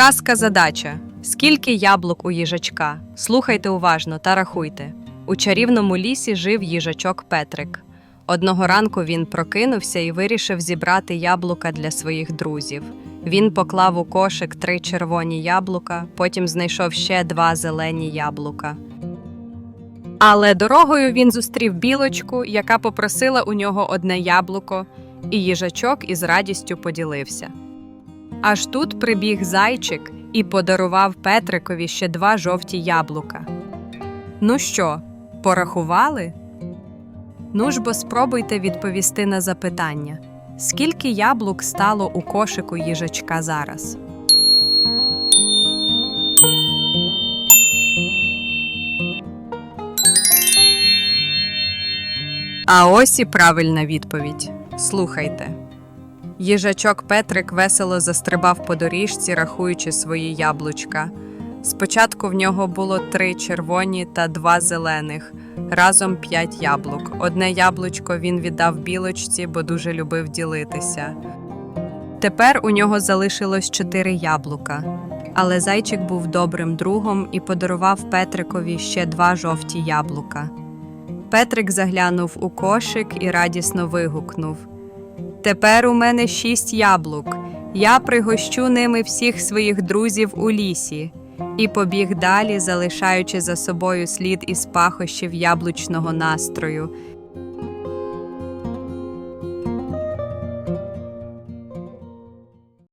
Підказка задача. Скільки яблук у їжачка? Слухайте уважно та рахуйте. У чарівному лісі жив їжачок Петрик. Одного ранку він прокинувся і вирішив зібрати яблука для своїх друзів. Він поклав у кошик три червоні яблука, потім знайшов ще два зелені яблука. Але дорогою він зустрів білочку, яка попросила у нього одне яблуко, і їжачок із радістю поділився. Аж тут прибіг зайчик і подарував Петрикові ще два жовті яблука. Ну що, порахували? Ну ж бо спробуйте відповісти на запитання. Скільки яблук стало у кошику їжачка зараз? А ось і правильна відповідь. Слухайте. Їжачок Петрик весело застрибав по доріжці, рахуючи свої яблучка. Спочатку в нього було три червоні та два зелених, разом п'ять яблук. Одне яблучко він віддав білочці, бо дуже любив ділитися. Тепер у нього залишилось чотири яблука. Але зайчик був добрим другом і подарував Петрикові ще два жовті яблука. Петрик заглянув у кошик і радісно вигукнув. Тепер у мене шість яблук. Я пригощу ними всіх своїх друзів у лісі. І побіг далі, залишаючи за собою слід із пахощів яблучного настрою.